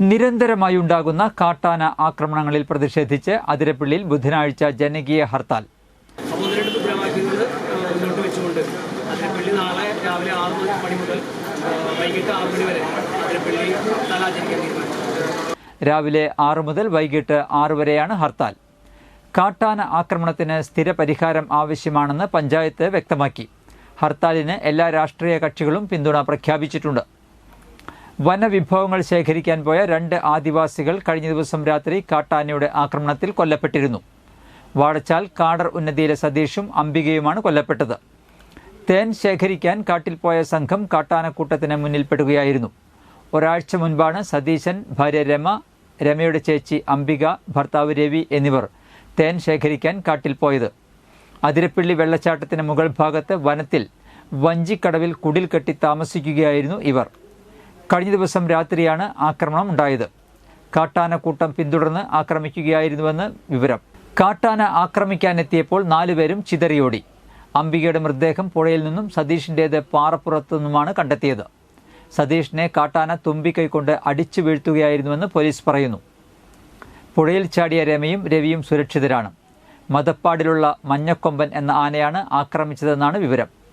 നിരന്തരമായി ഉണ്ടാകുന്ന കാട്ടാന ആക്രമണങ്ങളിൽ പ്രതിഷേധിച്ച് അതിരപ്പള്ളിയിൽ ബുധനാഴ്ച ജനകീയ ഹർത്താൽ. മുന്നോട്ട് വെച്ചുകൊണ്ട് അതിരപ്പള്ളി നാളെ രാവിലെ ആറ് മണി മുതൽ വൈകിട്ട് ആറ് മണി വരെ അതിരപ്പള്ളി ഹർത്താൽ ആചരിക്കാൻ രാവിലെ ആറ് മുതൽ വൈകിട്ട് ആറ് വരെയാണ് ഹർത്താൽ. കാട്ടാന ആക്രമണത്തിന് സ്ഥിര പരിഹാരം ആവശ്യമാണെന്ന് പഞ്ചായത്ത് വ്യക്തമാക്കി. ഹർത്താലിന് എല്ലാ രാഷ്ട്രീയ കക്ഷികളും പിന്തുണ പ്രഖ്യാപിച്ചിട്ടുണ്ട്. വനവിഭവങ്ങൾ ശേഖരിക്കാൻ പോയ രണ്ട് ആദിവാസികൾ കഴിഞ്ഞ ദിവസം രാത്രി കാട്ടാനയുടെ ആക്രമണത്തിൽ കൊല്ലപ്പെട്ടിരുന്നു. വാടച്ചാൽ കാടർ ഉന്നതിയിലെ സതീഷും അംബികയുമാണ് കൊല്ലപ്പെട്ടത്. തേൻ ശേഖരിക്കാൻ കാട്ടിൽ പോയ സംഘം കാട്ടാനക്കൂട്ടത്തിന് മുന്നിൽപ്പെടുകയായിരുന്നു ഒരാഴ്ച മുൻപാണ് സതീശൻ ഭാര്യ രമ രമയുടെ ചേച്ചി അംബിക ഭർത്താവ് രവി എന്നിവർ തേൻ ശേഖരിക്കാൻ കാട്ടിൽ പോയത്. അതിരപ്പിള്ളി വെള്ളച്ചാട്ടത്തിന് മുകൾ ഭാഗത്ത് വനത്തിൽ വഞ്ചിക്കടവിൽ കുടിൽ കെട്ടി താമസിക്കുകയായിരുന്നു ഇവർ. കഴിഞ്ഞ ദിവസം രാത്രിയാണ് ആക്രമണം ഉണ്ടായത്. കാട്ടാനക്കൂട്ടം പിന്തുടർന്ന് ആക്രമിക്കുകയായിരുന്നുവെന്ന് വിവരം. കാട്ടാന ആക്രമിക്കാനെത്തിയപ്പോൾ നാലുപേരും ചിതറിയോടി. അംബികയുടെ മൃതദേഹം പുഴയിൽ നിന്നും സതീഷിന്റേത് പാറപ്പുറത്തു നിന്നുമാണ് കണ്ടെത്തിയത്. സതീഷിനെ കാട്ടാന തുമ്പിക്കൈ കൊണ്ട് അടിച്ചു വീഴ്ത്തുകയായിരുന്നുവെന്ന് പോലീസ് പറയുന്നു. പുഴയിൽ ചാടിയ രമയും രവിയും സുരക്ഷിതരാണ്. മതപ്പാടിലുള്ള മഞ്ഞക്കൊമ്പൻ എന്ന ആനയാണ് ആക്രമിച്ചതെന്നാണ് വിവരം.